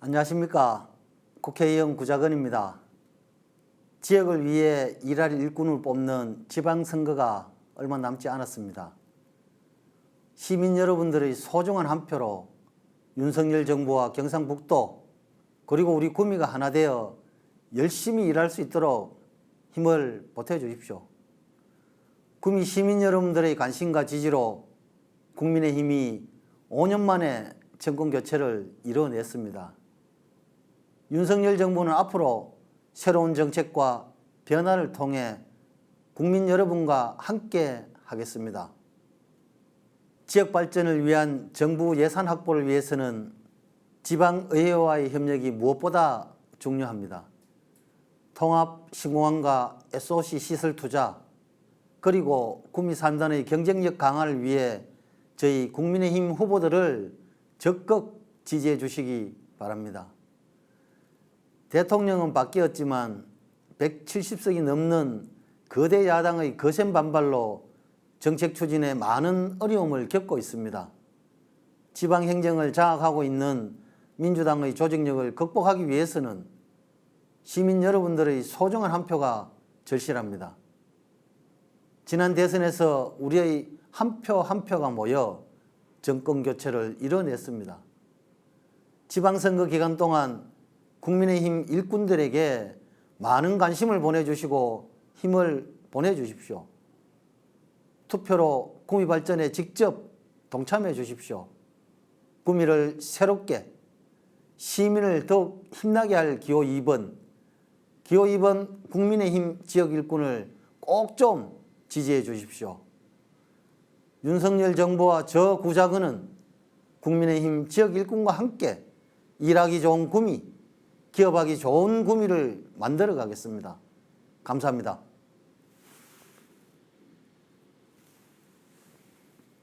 안녕하십니까. 국회의원 구자건입니다. 지역을 위해 일할 일꾼을 뽑는 지방선거가 얼마 남지 않았습니다. 시민 여러분들의 소중한 한 표로 윤석열 정부와 경상북도 그리고 우리 구미가 하나 되어 열심히 일할 수 있도록 힘을 보태 주십시오. 구미 시민 여러분들의 관심과 지지로 국민의힘이 5년 만에 정권 교체를 이뤄냈습니다. 윤석열 정부는 앞으로 새로운 정책과 변화를 통해 국민 여러분과 함께 하겠습니다. 지역 발전을 위한 정부 예산 확보를 위해서는 지방의회와의 협력이 무엇보다 중요합니다. 통합 신공항과 SOC 시설 투자 그리고 구미 3단의 경쟁력 강화를 위해 저희 국민의힘 후보들을 적극 지지해 주시기 바랍니다. 대통령은 바뀌었지만 170석이 넘는 거대 야당의 거센 반발로 정책 추진에 많은 어려움을 겪고 있습니다. 지방 행정을 장악하고 있는 민주당의 조직력을 극복하기 위해서는 시민 여러분들의 소중한 한 표가 절실합니다. 지난 대선에서 우리의 한 표한 표가 모여 정권 교체를 이뤄냈습니다. 지방선거 기간 동안 국민의힘 일꾼들에게 많은 관심을 보내주시고 힘을 보내주십시오. 투표로 구미 발전에 직접 동참해 주십시오. 구미를 새롭게 시민을 더욱 힘나게 할 기호 2번, 기호 2번 국민의힘 지역 일꾼을 꼭 좀 지지해 주십시오. 윤석열 정부와 저 구자근은 국민의힘 지역 일꾼과 함께 일하기 좋은 구미, 기업하기 좋은 구미를 만들어 가겠습니다. 감사합니다.